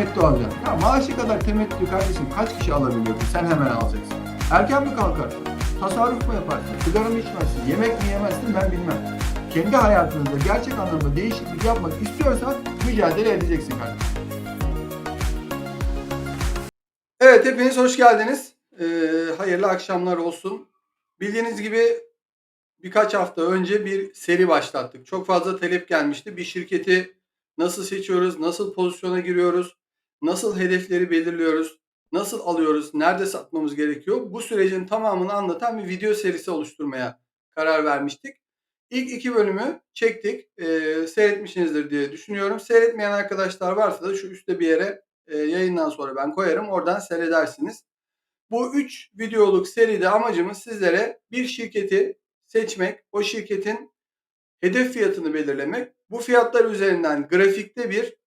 temettü alacaksın. Ya maaşı kadar temettü kardeşim kaç kişi alabiliyorsun? Sen hemen alacaksın. Erken mi kalkarsın? Tasarruf mu yaparsın? Sigara mı içmezsin? Yemek mi yemezsin ben bilmem. Kendi hayatınızda gerçek anlamda değişiklik yapmak istiyorsan mücadele edeceksin kardeşim. Evet hepiniz hoş geldiniz. Ee, hayırlı akşamlar olsun. Bildiğiniz gibi birkaç hafta önce bir seri başlattık. Çok fazla talep gelmişti. Bir şirketi nasıl seçiyoruz, nasıl pozisyona giriyoruz, nasıl hedefleri belirliyoruz, nasıl alıyoruz, nerede satmamız gerekiyor. Bu sürecin tamamını anlatan bir video serisi oluşturmaya karar vermiştik. İlk iki bölümü çektik. Ee, seyretmişsinizdir diye düşünüyorum. Seyretmeyen arkadaşlar varsa da şu üstte bir yere e, yayından sonra ben koyarım. Oradan seyredersiniz. Bu üç videoluk seride amacımız sizlere bir şirketi seçmek, o şirketin hedef fiyatını belirlemek, bu fiyatlar üzerinden grafikte bir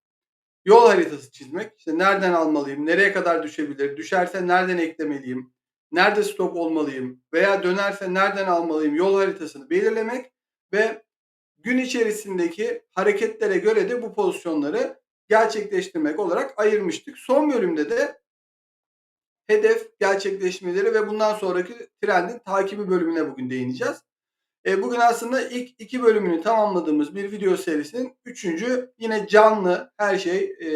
yol haritası çizmek. İşte nereden almalıyım, nereye kadar düşebilir, düşerse nereden eklemeliyim, nerede stop olmalıyım veya dönerse nereden almalıyım yol haritasını belirlemek ve gün içerisindeki hareketlere göre de bu pozisyonları gerçekleştirmek olarak ayırmıştık. Son bölümde de hedef gerçekleşmeleri ve bundan sonraki trendin takibi bölümüne bugün değineceğiz. E, bugün aslında ilk iki bölümünü tamamladığımız bir video serisinin üçüncü yine canlı her şey e,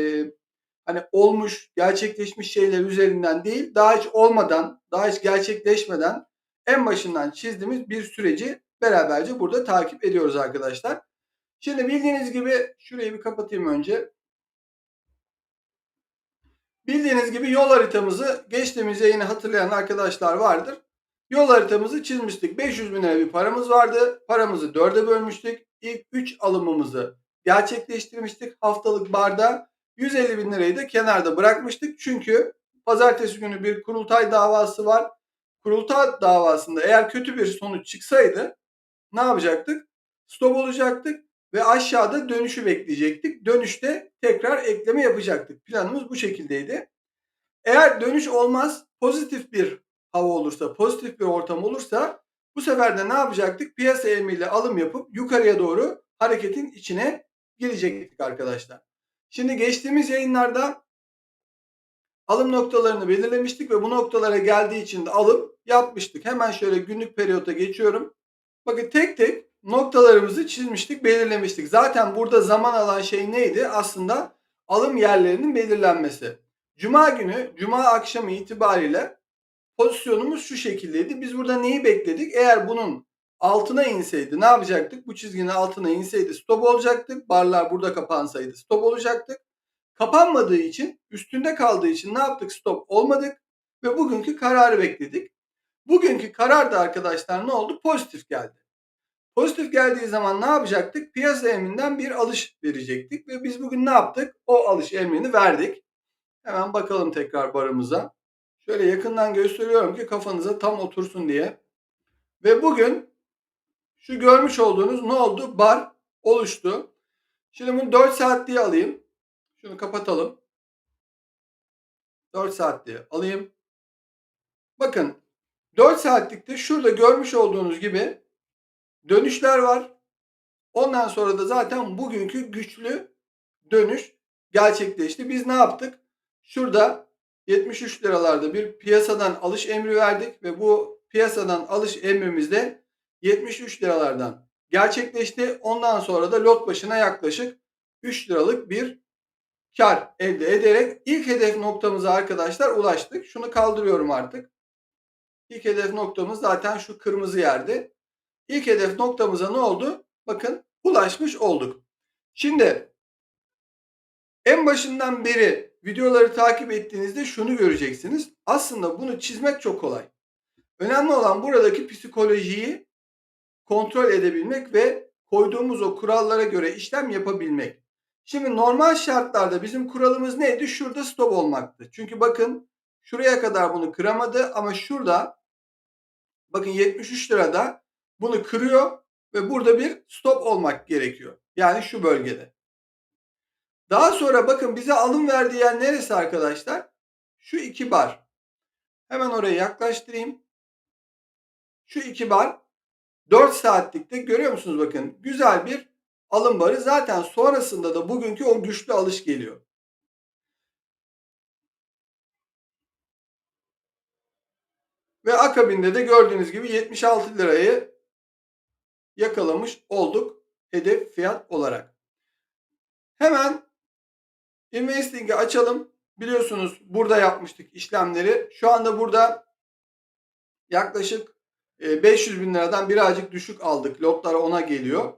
hani olmuş gerçekleşmiş şeyler üzerinden değil daha hiç olmadan daha hiç gerçekleşmeden en başından çizdiğimiz bir süreci beraberce burada takip ediyoruz arkadaşlar. Şimdi bildiğiniz gibi şurayı bir kapatayım önce. Bildiğiniz gibi yol haritamızı geçtiğimiz yayını hatırlayan arkadaşlar vardır. Yol haritamızı çizmiştik. 500 bin lira bir paramız vardı. Paramızı dörde bölmüştük. İlk 3 alımımızı gerçekleştirmiştik. Haftalık barda 150 bin lirayı da kenarda bırakmıştık. Çünkü pazartesi günü bir kurultay davası var. Kurultay davasında eğer kötü bir sonuç çıksaydı ne yapacaktık? Stop olacaktık ve aşağıda dönüşü bekleyecektik. Dönüşte tekrar ekleme yapacaktık. Planımız bu şekildeydi. Eğer dönüş olmaz, pozitif bir hava olursa, pozitif bir ortam olursa bu sefer de ne yapacaktık? Piyasa emriyle alım yapıp yukarıya doğru hareketin içine girecektik arkadaşlar. Şimdi geçtiğimiz yayınlarda alım noktalarını belirlemiştik ve bu noktalara geldiği için de alım yapmıştık. Hemen şöyle günlük periyota geçiyorum. Bakın tek tek noktalarımızı çizmiştik, belirlemiştik. Zaten burada zaman alan şey neydi? Aslında alım yerlerinin belirlenmesi. Cuma günü, cuma akşamı itibariyle pozisyonumuz şu şekildeydi. Biz burada neyi bekledik? Eğer bunun altına inseydi ne yapacaktık? Bu çizginin altına inseydi stop olacaktık. Barlar burada kapansaydı stop olacaktık. Kapanmadığı için, üstünde kaldığı için ne yaptık? Stop olmadık ve bugünkü kararı bekledik. Bugünkü karar da arkadaşlar ne oldu? Pozitif geldi. Pozitif geldiği zaman ne yapacaktık? Piyasa emrinden bir alış verecektik ve biz bugün ne yaptık? O alış emrini verdik. Hemen bakalım tekrar barımıza. Şöyle yakından gösteriyorum ki kafanıza tam otursun diye. Ve bugün şu görmüş olduğunuz ne oldu? Bar oluştu. Şimdi bunu 4 saat diye alayım. Şunu kapatalım. 4 saat diye alayım. Bakın 4 saatlikte şurada görmüş olduğunuz gibi dönüşler var. Ondan sonra da zaten bugünkü güçlü dönüş gerçekleşti. Biz ne yaptık? Şurada 73 liralarda bir piyasadan alış emri verdik ve bu piyasadan alış emrimizde 73 liralardan gerçekleşti. Ondan sonra da lot başına yaklaşık 3 liralık bir kar elde ederek ilk hedef noktamıza arkadaşlar ulaştık. Şunu kaldırıyorum artık. İlk hedef noktamız zaten şu kırmızı yerde. İlk hedef noktamıza ne oldu? Bakın ulaşmış olduk. Şimdi en başından beri videoları takip ettiğinizde şunu göreceksiniz. Aslında bunu çizmek çok kolay. Önemli olan buradaki psikolojiyi kontrol edebilmek ve koyduğumuz o kurallara göre işlem yapabilmek. Şimdi normal şartlarda bizim kuralımız neydi? Şurada stop olmaktı. Çünkü bakın şuraya kadar bunu kıramadı ama şurada bakın 73 lirada bunu kırıyor ve burada bir stop olmak gerekiyor. Yani şu bölgede. Daha sonra bakın bize alım ver diyen neresi arkadaşlar? Şu iki bar. Hemen oraya yaklaştırayım. Şu iki bar 4 saatlikte görüyor musunuz bakın güzel bir alım barı. Zaten sonrasında da bugünkü o güçlü alış geliyor. Ve akabinde de gördüğünüz gibi 76 lirayı yakalamış olduk hedef fiyat olarak. Hemen investing'i açalım. Biliyorsunuz burada yapmıştık işlemleri. Şu anda burada yaklaşık 500 e, bin liradan birazcık düşük aldık. Lotlar ona geliyor.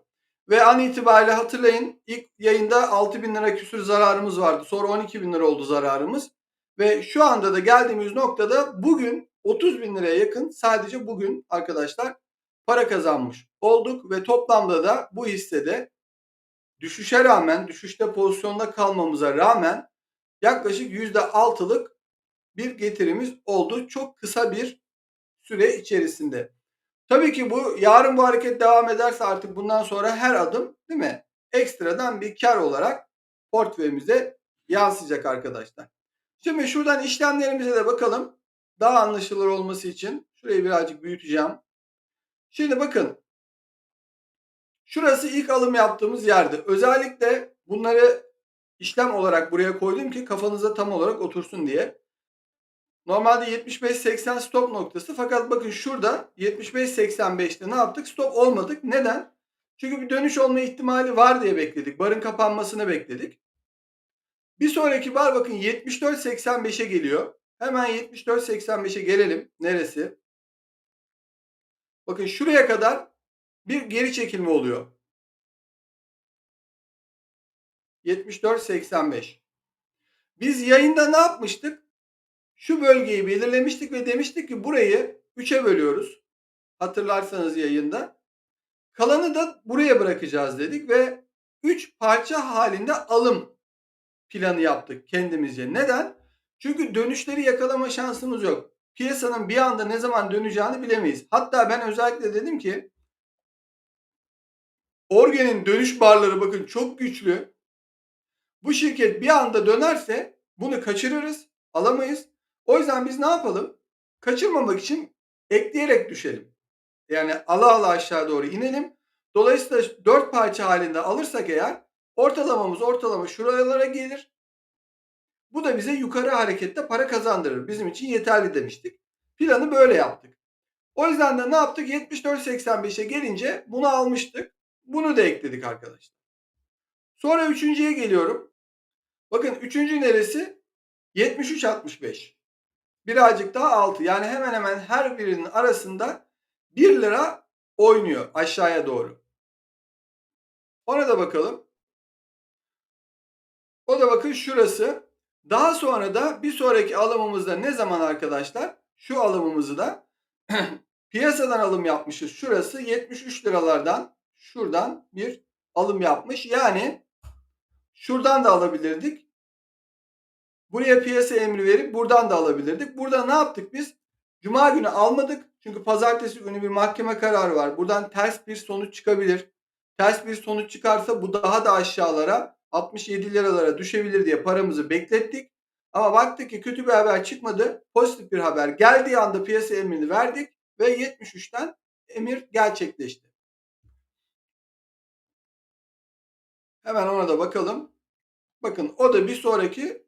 Ve an itibariyle hatırlayın ilk yayında 6 bin lira küsür zararımız vardı. Sonra 12 bin lira oldu zararımız. Ve şu anda da geldiğimiz noktada bugün 30 bin liraya yakın sadece bugün arkadaşlar para kazanmış olduk. Ve toplamda da bu hissede düşüşe rağmen, düşüşte pozisyonda kalmamıza rağmen yaklaşık %6'lık bir getirimiz oldu. Çok kısa bir süre içerisinde. Tabii ki bu yarın bu hareket devam ederse artık bundan sonra her adım değil mi? Ekstradan bir kar olarak portföyümüze yansıyacak arkadaşlar. Şimdi şuradan işlemlerimize de bakalım. Daha anlaşılır olması için şurayı birazcık büyüteceğim. Şimdi bakın. Şurası ilk alım yaptığımız yerde. Özellikle bunları işlem olarak buraya koydum ki kafanıza tam olarak otursun diye. Normalde 75-80 stop noktası fakat bakın şurada 75-85'te ne yaptık? Stop olmadık. Neden? Çünkü bir dönüş olma ihtimali var diye bekledik. Barın kapanmasını bekledik. Bir sonraki bar bakın 74-85'e geliyor. Hemen 74-85'e gelelim. Neresi? Bakın şuraya kadar bir geri çekilme oluyor. 74-85. Biz yayında ne yapmıştık? Şu bölgeyi belirlemiştik ve demiştik ki burayı 3'e bölüyoruz. Hatırlarsanız yayında. Kalanı da buraya bırakacağız dedik ve 3 parça halinde alım planı yaptık kendimizce. Neden? Çünkü dönüşleri yakalama şansımız yok. Piyasanın bir anda ne zaman döneceğini bilemeyiz. Hatta ben özellikle dedim ki Orgen'in dönüş barları bakın çok güçlü. Bu şirket bir anda dönerse bunu kaçırırız, alamayız. O yüzden biz ne yapalım? Kaçırmamak için ekleyerek düşelim. Yani ala ala aşağı doğru inelim. Dolayısıyla dört parça halinde alırsak eğer ortalamamız ortalama şuralara gelir. Bu da bize yukarı harekette para kazandırır. Bizim için yeterli demiştik. Planı böyle yaptık. O yüzden de ne yaptık? 74.85'e gelince bunu almıştık. Bunu da ekledik arkadaşlar. Sonra üçüncüye geliyorum. Bakın üçüncü neresi? 73.65 birazcık daha altı. Yani hemen hemen her birinin arasında 1 lira oynuyor aşağıya doğru. Ona da bakalım. O da bakın şurası. Daha sonra da bir sonraki alımımızda ne zaman arkadaşlar? Şu alımımızı da piyasadan alım yapmışız. Şurası 73 liralardan şuradan bir alım yapmış. Yani şuradan da alabilirdik. Buraya piyasa emri verip buradan da alabilirdik. Burada ne yaptık biz? Cuma günü almadık. Çünkü pazartesi günü bir mahkeme kararı var. Buradan ters bir sonuç çıkabilir. Ters bir sonuç çıkarsa bu daha da aşağılara 67 liralara düşebilir diye paramızı beklettik. Ama baktık ki kötü bir haber çıkmadı. Pozitif bir haber geldiği anda piyasa emrini verdik ve 73'ten emir gerçekleşti. Hemen ona da bakalım. Bakın o da bir sonraki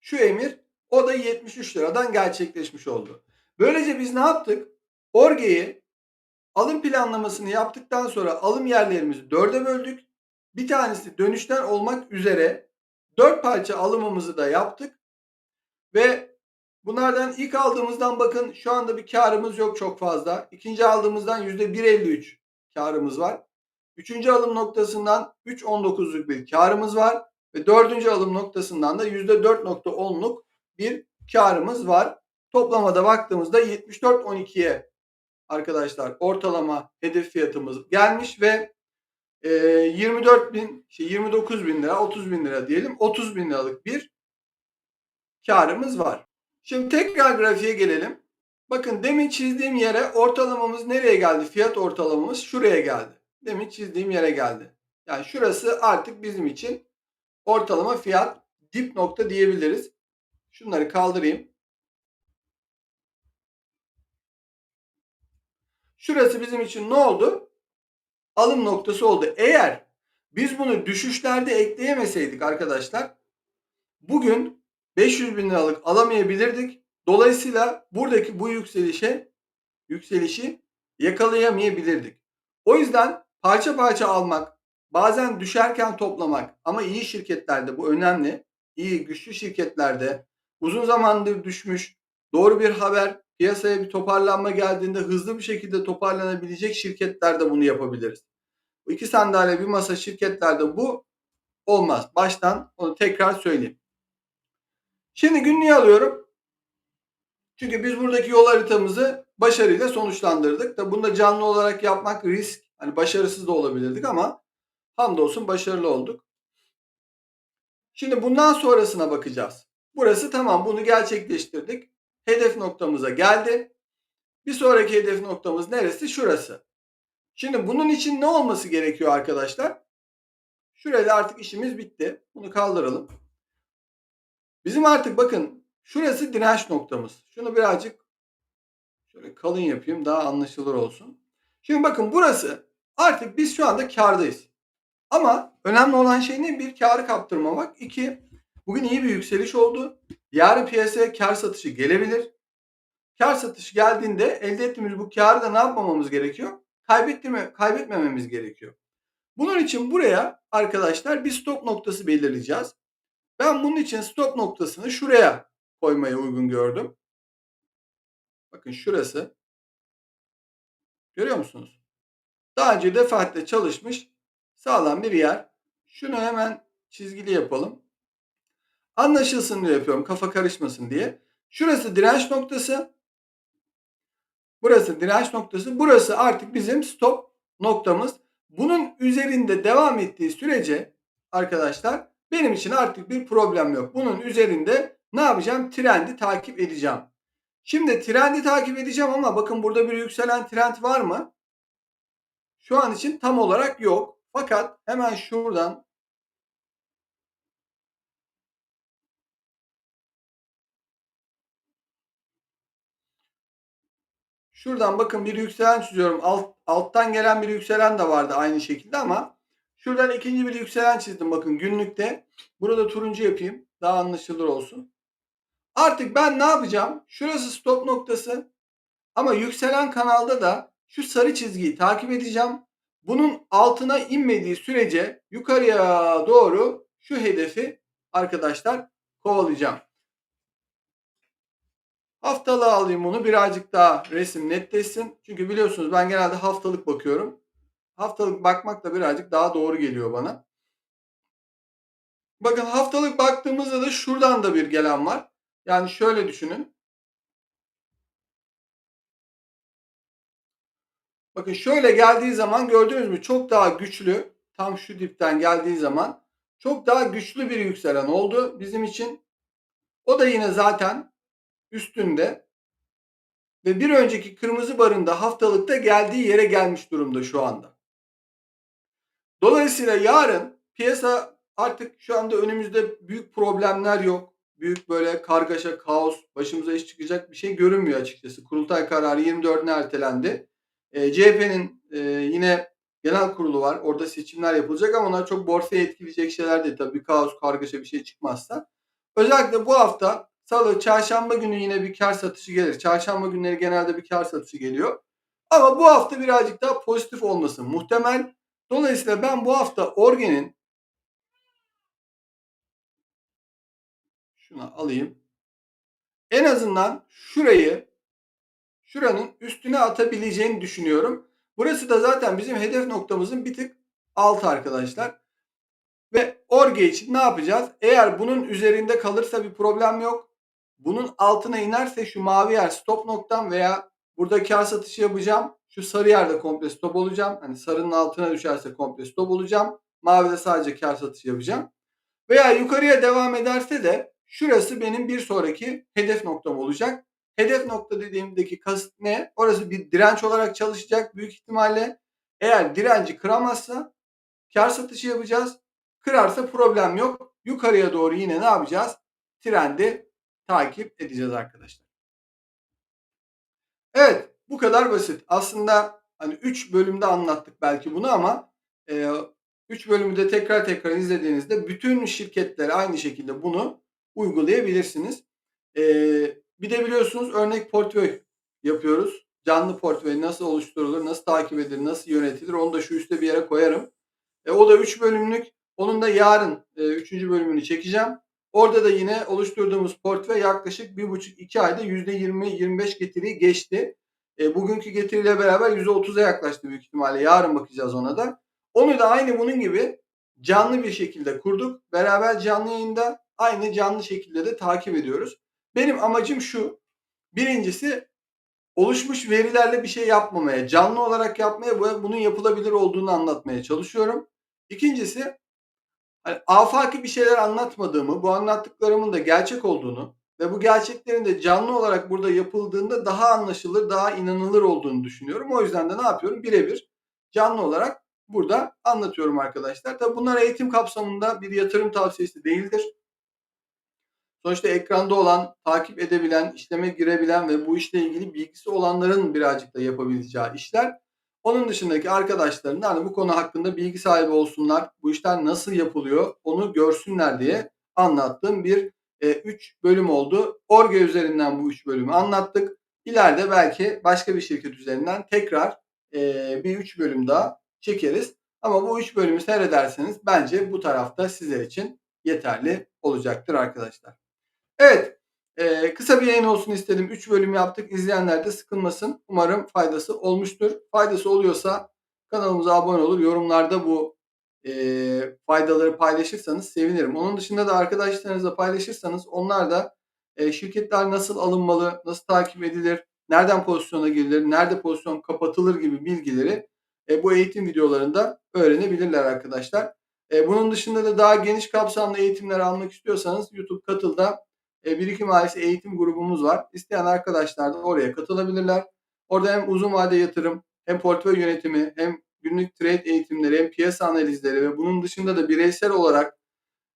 şu emir o da 73 liradan gerçekleşmiş oldu. Böylece biz ne yaptık? Orge'yi alım planlamasını yaptıktan sonra alım yerlerimizi dörde böldük. Bir tanesi dönüşten olmak üzere dört parça alımımızı da yaptık. Ve bunlardan ilk aldığımızdan bakın şu anda bir karımız yok çok fazla. İkinci aldığımızdan %1.53 karımız var. Üçüncü alım noktasından 3.19'luk bir karımız var. Ve dördüncü alım noktasından da %4.10'luk bir karımız var. Toplamada baktığımızda 74.12'ye arkadaşlar ortalama hedef fiyatımız gelmiş ve e, 24 bin, şey 29 bin lira, 30 bin lira diyelim. 30 bin liralık bir karımız var. Şimdi tekrar grafiğe gelelim. Bakın demin çizdiğim yere ortalamamız nereye geldi? Fiyat ortalamamız şuraya geldi. Demin çizdiğim yere geldi. Yani şurası artık bizim için ortalama fiyat dip nokta diyebiliriz. Şunları kaldırayım. Şurası bizim için ne oldu? Alım noktası oldu. Eğer biz bunu düşüşlerde ekleyemeseydik arkadaşlar bugün 500 bin liralık alamayabilirdik. Dolayısıyla buradaki bu yükselişe yükselişi yakalayamayabilirdik. O yüzden parça parça almak, bazen düşerken toplamak ama iyi şirketlerde bu önemli. İyi, güçlü şirketlerde uzun zamandır düşmüş, doğru bir haber, piyasaya bir toparlanma geldiğinde hızlı bir şekilde toparlanabilecek şirketlerde bunu yapabiliriz. Bu iki sandalye bir masa şirketlerde bu olmaz. Baştan onu tekrar söyleyeyim. Şimdi günlüğü alıyorum. Çünkü biz buradaki yol haritamızı başarıyla sonuçlandırdık. Da bunu da canlı olarak yapmak risk. Hani başarısız da olabilirdik ama hamdolsun başarılı olduk. Şimdi bundan sonrasına bakacağız. Burası tamam bunu gerçekleştirdik. Hedef noktamıza geldi. Bir sonraki hedef noktamız neresi? Şurası. Şimdi bunun için ne olması gerekiyor arkadaşlar? Şurada artık işimiz bitti. Bunu kaldıralım. Bizim artık bakın şurası direnç noktamız. Şunu birazcık şöyle kalın yapayım daha anlaşılır olsun. Şimdi bakın burası artık biz şu anda kardayız. Ama önemli olan şey ne? Bir karı kaptırmamak. İki, bugün iyi bir yükseliş oldu. Yarın piyasaya kar satışı gelebilir. Kar satışı geldiğinde elde ettiğimiz bu karı da ne yapmamamız gerekiyor? Kaybettirme, kaybetmememiz gerekiyor. Bunun için buraya arkadaşlar bir stop noktası belirleyeceğiz. Ben bunun için stop noktasını şuraya koymaya uygun gördüm. Bakın şurası. Görüyor musunuz? Daha önce defaatle çalışmış sağlam bir yer. Şunu hemen çizgili yapalım. Anlaşılsın diye yapıyorum. Kafa karışmasın diye. Şurası direnç noktası. Burası direnç noktası. Burası artık bizim stop noktamız. Bunun üzerinde devam ettiği sürece arkadaşlar benim için artık bir problem yok. Bunun üzerinde ne yapacağım? Trendi takip edeceğim. Şimdi trendi takip edeceğim ama bakın burada bir yükselen trend var mı? Şu an için tam olarak yok. Fakat hemen şuradan Şuradan bakın bir yükselen çiziyorum. Alt, alttan gelen bir yükselen de vardı aynı şekilde ama şuradan ikinci bir yükselen çizdim bakın günlükte. Burada turuncu yapayım. Daha anlaşılır olsun. Artık ben ne yapacağım? Şurası stop noktası. Ama yükselen kanalda da şu sarı çizgiyi takip edeceğim. Bunun altına inmediği sürece yukarıya doğru şu hedefi arkadaşlar kovalayacağım. Haftalığa alayım bunu birazcık daha resim netleşsin. Çünkü biliyorsunuz ben genelde haftalık bakıyorum. Haftalık bakmak da birazcık daha doğru geliyor bana. Bakın haftalık baktığımızda da şuradan da bir gelen var. Yani şöyle düşünün. Bakın şöyle geldiği zaman gördünüz mü çok daha güçlü tam şu dipten geldiği zaman çok daha güçlü bir yükselen oldu bizim için. O da yine zaten üstünde ve bir önceki kırmızı barında haftalıkta geldiği yere gelmiş durumda şu anda. Dolayısıyla yarın piyasa artık şu anda önümüzde büyük problemler yok. Büyük böyle kargaşa, kaos, başımıza iş çıkacak bir şey görünmüyor açıkçası. Kurultay kararı 24'üne ertelendi. E, CHP'nin e, yine genel kurulu var. Orada seçimler yapılacak ama onlar çok borsayı etkileyecek şeyler değil. Tabii kaos, kargaşa bir şey çıkmazsa. Özellikle bu hafta salı, çarşamba günü yine bir kar satışı gelir. Çarşamba günleri genelde bir kar satışı geliyor. Ama bu hafta birazcık daha pozitif olması muhtemel. Dolayısıyla ben bu hafta Orgen'in şunu alayım. En azından şurayı şuranın üstüne atabileceğini düşünüyorum. Burası da zaten bizim hedef noktamızın bir tık altı arkadaşlar. Ve Orge için ne yapacağız? Eğer bunun üzerinde kalırsa bir problem yok. Bunun altına inerse şu mavi yer stop noktam veya burada kar satışı yapacağım. Şu sarı yerde komple stop olacağım. Hani sarının altına düşerse komple stop olacağım. Mavide sadece kar satışı yapacağım. Veya yukarıya devam ederse de şurası benim bir sonraki hedef noktam olacak. Hedef nokta dediğimdeki kasıt ne? Orası bir direnç olarak çalışacak büyük ihtimalle. Eğer direnci kıramazsa kar satışı yapacağız. Kırarsa problem yok. Yukarıya doğru yine ne yapacağız? Trendi takip edeceğiz arkadaşlar. Evet bu kadar basit. Aslında hani 3 bölümde anlattık belki bunu ama 3 e, bölümü de tekrar tekrar izlediğinizde bütün şirketler aynı şekilde bunu uygulayabilirsiniz. E, Bir de biliyorsunuz örnek portföy yapıyoruz. Canlı portföy nasıl oluşturulur, nasıl takip edilir, nasıl yönetilir onu da şu üstte bir yere koyarım. E, o da 3 bölümlük. Onun da yarın 3. bölümünü çekeceğim. Orada da yine oluşturduğumuz portföy yaklaşık 1,5-2 ayda %20-25 getiriyi geçti. E, bugünkü getiriyle beraber %30'a yaklaştı büyük ihtimalle. Yarın bakacağız ona da. Onu da aynı bunun gibi canlı bir şekilde kurduk. Beraber canlı yayında aynı canlı şekilde de takip ediyoruz. Benim amacım şu. Birincisi oluşmuş verilerle bir şey yapmamaya, canlı olarak yapmaya ve bunun yapılabilir olduğunu anlatmaya çalışıyorum. İkincisi hani afaki bir şeyler anlatmadığımı, bu anlattıklarımın da gerçek olduğunu ve bu gerçeklerin de canlı olarak burada yapıldığında daha anlaşılır, daha inanılır olduğunu düşünüyorum. O yüzden de ne yapıyorum? Birebir canlı olarak burada anlatıyorum arkadaşlar. Tabi bunlar eğitim kapsamında bir yatırım tavsiyesi değildir. Sonuçta ekranda olan, takip edebilen, işleme girebilen ve bu işle ilgili bilgisi olanların birazcık da yapabileceği işler. Onun dışındaki arkadaşların da hani bu konu hakkında bilgi sahibi olsunlar, bu işler nasıl yapılıyor onu görsünler diye anlattığım bir 3 e, bölüm oldu. Orge üzerinden bu 3 bölümü anlattık. İleride belki başka bir şirket üzerinden tekrar e, bir 3 bölüm daha çekeriz. Ama bu 3 bölümü seyrederseniz bence bu tarafta sizler için yeterli olacaktır arkadaşlar. Evet. E, kısa bir yayın olsun istedim. 3 bölüm yaptık. İzleyenler de sıkılmasın. Umarım faydası olmuştur. Faydası oluyorsa kanalımıza abone olur. Yorumlarda bu e, faydaları paylaşırsanız sevinirim. Onun dışında da arkadaşlarınızla paylaşırsanız onlar da e, şirketler nasıl alınmalı, nasıl takip edilir, nereden pozisyona girilir, nerede pozisyon kapatılır gibi bilgileri e, bu eğitim videolarında öğrenebilirler arkadaşlar. E, bunun dışında da daha geniş kapsamlı eğitimler almak istiyorsanız YouTube Katıl'da e, Birikim Ailesi eğitim grubumuz var. İsteyen arkadaşlar da oraya katılabilirler. Orada hem uzun vade yatırım, hem portföy yönetimi, hem günlük trade eğitimleri, hem piyasa analizleri ve bunun dışında da bireysel olarak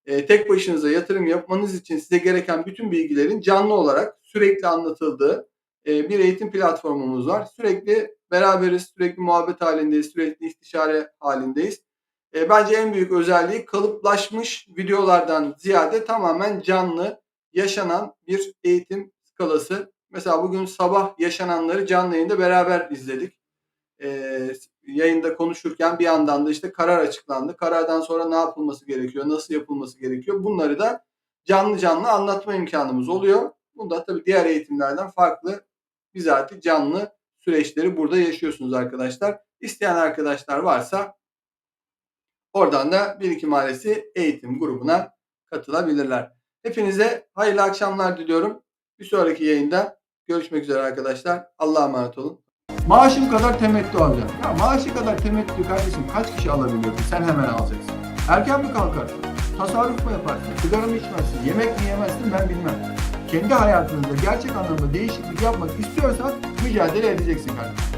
e, tek başınıza yatırım yapmanız için size gereken bütün bilgilerin canlı olarak sürekli anlatıldığı e, bir eğitim platformumuz var. Sürekli beraberiz, sürekli muhabbet halindeyiz, sürekli istişare halindeyiz. E, bence en büyük özelliği kalıplaşmış videolardan ziyade tamamen canlı, yaşanan bir eğitim skalası. Mesela bugün sabah yaşananları canlı yayında beraber izledik. Ee, yayında konuşurken bir yandan da işte karar açıklandı. Karardan sonra ne yapılması gerekiyor, nasıl yapılması gerekiyor bunları da canlı canlı anlatma imkanımız oluyor. Bu da tabii diğer eğitimlerden farklı bizatihi canlı süreçleri burada yaşıyorsunuz arkadaşlar. İsteyen arkadaşlar varsa oradan da Birikim Ailesi eğitim grubuna katılabilirler. Hepinize hayırlı akşamlar diliyorum. Bir sonraki yayında görüşmek üzere arkadaşlar. Allah'a emanet olun. Maaşım kadar temettü alacağım. Ya maaşı kadar temettü kardeşim kaç kişi alabiliyor? Sen hemen alacaksın. Erken mi kalkarsın? Tasarruf mu yaparsın? Sigara mı içmezsin? Yemek mi yemezsin ben bilmem. Kendi hayatınızda gerçek anlamda değişiklik yapmak istiyorsan mücadele edeceksin kardeşim.